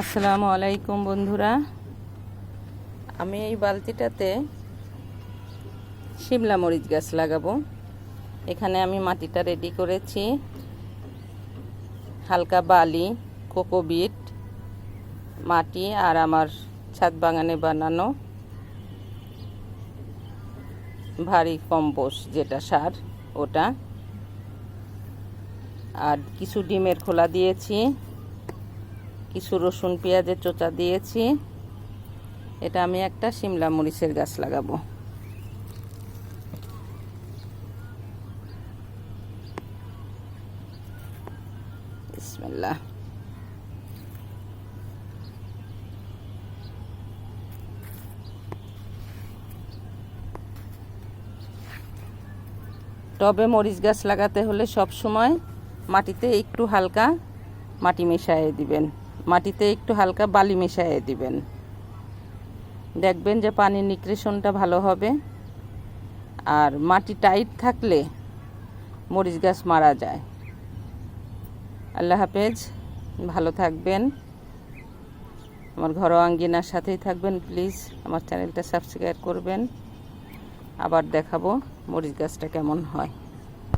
আসসালামু আলাইকুম বন্ধুরা। আমি এই বালতিটাতে শিমলা মরিচ গাছ লাগাবো। এখানে আমি মাটিটা রেডি করেছি। হালকা বালি কোকোবিট মাটি আর আমার ছাদ বাগানে বানানো ভারী কম্পোস্ট যেটা সার, ওটা। আর কিছু ডিমের খোলা দিয়েছি। কিছু রসুন, পেঁয়াজের চোচা দিয়েছি। এটা আমি একটা শিমলা মরিচের গাছ লাগাবো। টবে মরিচ গাছ লাগাতে হলে সব সময় মাটিতে একটু হালকা মাটি মিশিয়ে দিবেন। মাটিতে একটু হালকা বালি মিশিয়ে দিবেন। দেখবেন যে পানির নিউট্রিশনটা ভালো হবে। আর মাটি টাইট থাকলে মরিচ গাছ মারা যায়। আল্লাহ হাফেজ, ভালো থাকবেন। আমার ঘরোয়া আঙ্গিনার সাথেই থাকবেন, প্লিজ। আমার চ্যানেলটা সাবস্ক্রাইব করবেন। আবার দেখাবো মরিচ গাছটা কেমন হয়।